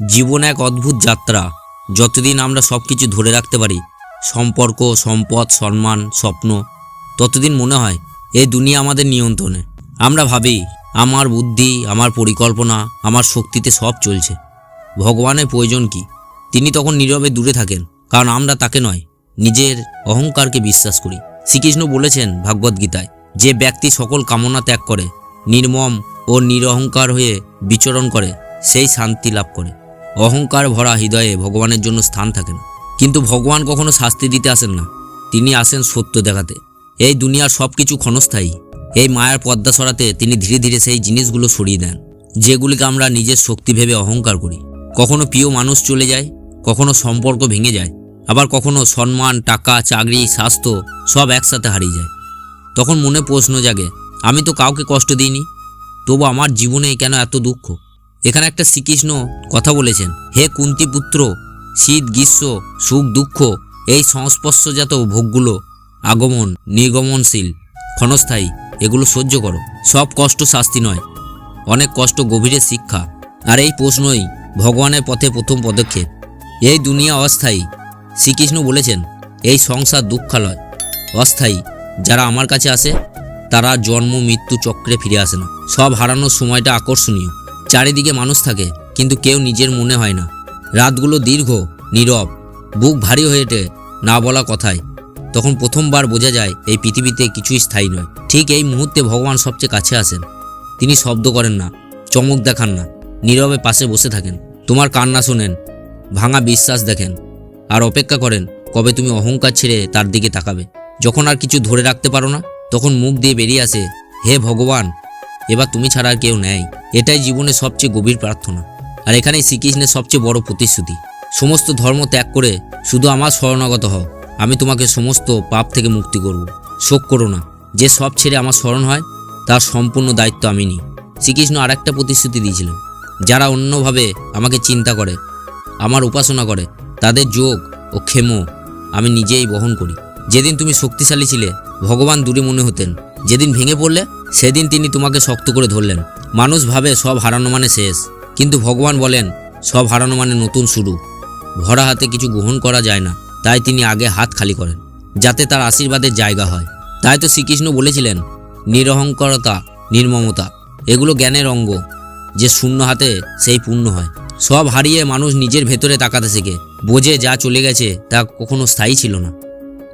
জীবন এক অদ্ভুত যাত্রা, যতদিন আমরা সব কিছু ধরে রাখতে পারি, সম্পর্ক, সম্পদ, সম্মান, স্বপ্ন, ততদিন মনে হয় এই দুনিয়া আমাদের নিয়ন্ত্রণে। আমরা ভাবি, আমার বুদ্ধি, আমার পরিকল্পনা, আমার শক্তিতে সব চলছে। ভগবানের প্রয়োজন কি? তিনি তখন নীরবে দূরে থাকেন, কারণ আমরা তাকে নয়, নিজের অহংকারকে বিশ্বাস করি। শ্রীকৃষ্ণ বলেছেন ভাগবদ্গীতায় যে ব্যক্তি সকল কামনা ত্যাগ করে, নির্মম ও নিরহংকার হয়ে বিচরণ করে, সেই শান্তি লাভ করে। অহংকার ভরা হৃদয়ে ভগবানের জন্য স্থান থাকে না কিন্তু ভগবান কখনো শাস্তি দিতে আসেন না। তিনি আসেন সত্য দেখাতে। এই দুনিয়ার সব কিছু ক্ষণস্থায়ী। এই মায়ার পদ্মা সরাতে তিনি ধীরে ধীরে সেই জিনিসগুলো সরিয়ে দেন, যেগুলিকে আমরা নিজের শক্তি ভেবে অহংকার করি। কখনো প্রিয় মানুষ চলে যায়, কখনো সম্পর্ক ভেঙে যায়, আবার কখনো সম্মান, টাকা, চাকরি, স্বাস্থ্য সব একসাথে হারিয়ে যায়। তখন মনে প্রশ্ন জাগে, আমি তো কাউকে কষ্ট দিইনি? তবু আমার জীবনে কেন এত দুঃখ? এখানে একটা শ্রীকৃষ্ণ কথা বলেছেন, হে কুন্তি পুত্র শীত, গ্রীষ্ম, সুখ, দুঃখ, এই সংস্পর্শজাত ভোগগুলো আগমন, নির্গমনশীল, ক্ষণস্থায়ী, এগুলো সহ্য করো। সব কষ্ট শাস্তি নয়, অনেক কষ্ট গভীরের শিক্ষা। আর এই প্রশ্নই ভগবানের পথে প্রথম পদক্ষেপ। এই দুনিয়া অস্থায়ী। শ্রীকৃষ্ণ বলেছেন, এই সংসার দুঃখালয়, অস্থায়ী। যারা আমার কাছে আসে, তারা জন্ম, মৃত্যু, চক্রে ফিরে আসে না। সব হারানোর সময়টা আকর্ষণীয়। চারিদিকে মানুষ থাকে, কিন্তু কেউ নিজের মনে হয় না। রাতগুলো দীর্ঘ, নীরব, বুক ভারী হয়ে ওঠে না বলা কথায়। তখন প্রথমবার বোঝা যায়, এই পৃথিবীতে কিছুই স্থায়ী নয়। ঠিক এই মুহূর্তে ভগবান সবচেয়ে কাছে আসেন তিনি শব্দ করেন না, চমক দেখান না, নীরবে পাশে বসে থাকেন। তোমার কান্না শোনেন, ভাঙা বিশ্বাস দেখেন, আর অপেক্ষা করেন, কবে তুমি অহংকার ছেড়ে তার দিকে তাকাবে। যখন আর কিছু ধরে রাখতে পারো না, তখন মুখ দিয়ে বেরিয়ে আসে, হে ভগবান! এবার তুমি ছাড়া আর কেউ নেই। এটাই জীবনের সবচেয়ে গভীর প্রার্থনা। আর এখানেই শ্রীকৃষ্ণের সবচেয়ে বড় প্রতিশ্রুতি। সমস্ত ধর্ম ত্যাগ করে শুধু আমার শরণাগত হও। আমি তোমাকে সমস্ত পাপ থেকে মুক্তি করব। শোক করো না। যে সব ছেড়ে আমার স্মরণ হয়, তার সম্পূর্ণ দায়িত্ব আমি নিই। শ্রীকৃষ্ণ আর একটা প্রতিশ্রুতি দিয়েছিলেন। যারা অন্যভাবে আমাকে চিন্তা করে, আমার উপাসনা করে, তাদের যোগ ও ক্ষেম আমি নিজেই বহন করি। যেদিন তুমি শক্তিশালী ছিলে, ভগবান দূরে মনে হতেন। যেদিন ভেঙে পড়লে, সেদিন তিনি তোমাকে শক্ত করে ধরলেন। মানুষ ভাবে সব হারানো মানে শেষ। কিন্তু ভগবান বলেন, সব হারানো মানে নতুন শুরু। ভরা হাতে কিছু গ্রহণ করা যায় না। তাই তিনি আগে হাত খালি করেন, যাতে তার আশীর্বাদের জায়গা হয়। তাই তো শ্রীকৃষ্ণ বলেছিলেন, নিরহংকারতা, নির্মমতা, এগুলো জ্ঞানের অঙ্গ। যে শূন্য হাতে, সেই পূর্ণ হয়। সব হারিয়ে মানুষ নিজের ভেতরে তাকাতে শেখে। বোঝে যা চলে গেছে, তা কখনো স্থায়ী ছিল না।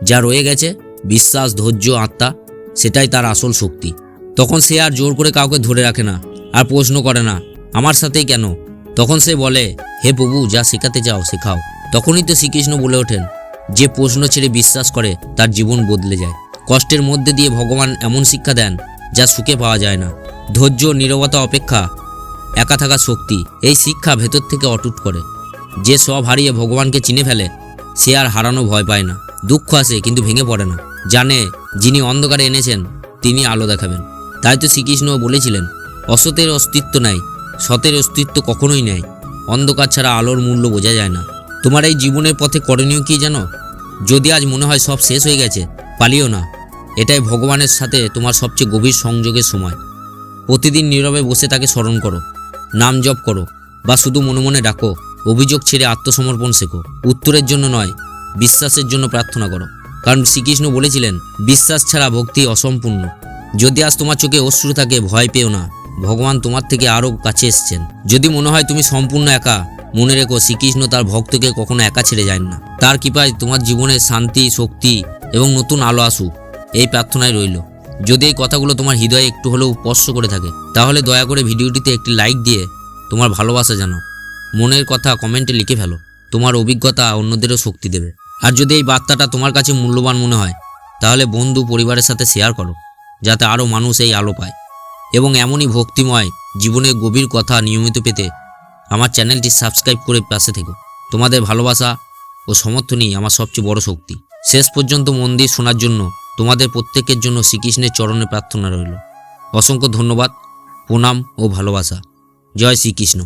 যা রয়ে গেছে, বিশ্বাস, ধৈর্য, আত্মা সেটাই তার আসল শক্তি। তখন সে আর জোর করে কাউকে ধরে রাখে না, আর প্রশ্ন করে না, আমার সাথেই কেন? তখন সে বলে, হে প্রভু, যা শেখাতে চাও, শেখাও। তখনই তো শ্রীকৃষ্ণ বলে ওঠেন, যে প্রশ্ন ছেড়ে বিশ্বাস করে, তার জীবন বদলে যায়। কষ্টের মধ্যে দিয়ে ভগবান এমন শিক্ষা দেন, যা সুখে পাওয়া যায় না। ধৈর্য, নীরবতা, অপেক্ষা, একা থাকা শক্তি, এই শিক্ষা ভেতর থেকে অটুট করে। যে সব হারিয়ে ভগবানকে চিনে ফেলে, সে আর হারানো ভয় পায় না। দুঃখ আসে, কিন্তু ভেঙে পড়ে না। জানে যিনি অন্ধকারে এনেছেন, তিনি আলো দেখাবেন। তাই তো শ্রীকৃষ্ণ বলেছিলেন, অসতের অস্তিত্ব নাই, সতের অস্তিত্ব কখনোই নেই। অন্ধকার ছাড়া আলোর মূল্য বোঝা যায় না। তোমার এই জীবনের পথে করণীয় কি জানো? যদি আজ মনে হয় সব শেষ হয়ে গেছে, পালিও না। এটাই ভগবানের সাথে তোমার সবচেয়ে গভীর সংযোগের সময়। প্রতিদিন নীরবে বসে তাকে স্মরণ করো, নাম জপ করো, বা শুধু মনে মনে ডাকো, অভিযোগ ছেড়ে আত্মসমর্পণ শেখো। উত্তরের জন্য নয়, বিশ্বাসের জন্য প্রার্থনা করো। কারণ শ্রীকৃষ্ণ বলেছিলেন, বিশ্বাস ছাড়া ভক্তি অসম্পূর্ণ। যদি আজ তোমার চোখে অশ্রু থাকে, ভয় পেও না। ভগবান তোমার থেকে আরও কাছে এসছেন। যদি মনে হয় তুমি সম্পূর্ণ একা, মনে রেখো শ্রীকৃষ্ণ তার ভক্তকে কখনো একা ছেড়ে যায় না। তার কৃপায় তোমার জীবনে শান্তি, শক্তি এবং নতুন আলো আসুক। এই প্রার্থনায় রইল। যদি এই কথাগুলো তোমার হৃদয়ে একটু হলেও স্পর্শ করে থাকে, তাহলে দয়া করে ভিডিওটিতে একটি লাইক দিয়ে তোমার ভালোবাসা জানাও। মনের কথা কমেন্টে লিখে ফেলো। তোমার অভিজ্ঞতা অন্যদেরও শক্তি দেবে। আর যদি এই বার্তাটা তোমার কাছে মূল্যবান মনে হয়, তাহলে বন্ধু পরিবারের সাথে শেয়ার করো, যাতে আরও মানুষ এই আলো পায়। এবং এমনই ভক্তিময় জীবনের গভীর কথা নিয়মিত পেতে আমার চ্যানেলটি সাবস্ক্রাইব করে পাশে থেকো। তোমাদের ভালোবাসা ও সমর্থনই আমার সবচেয়ে বড় শক্তি। শেষ পর্যন্ত মন দিয়ে শোনার জন্য তোমাদের প্রত্যেকের জন্য শ্রীকৃষ্ণের চরণে প্রার্থনা রইল। অসংখ্য ধন্যবাদ, প্রণাম ও ভালোবাসা। জয় শ্রীকৃষ্ণ।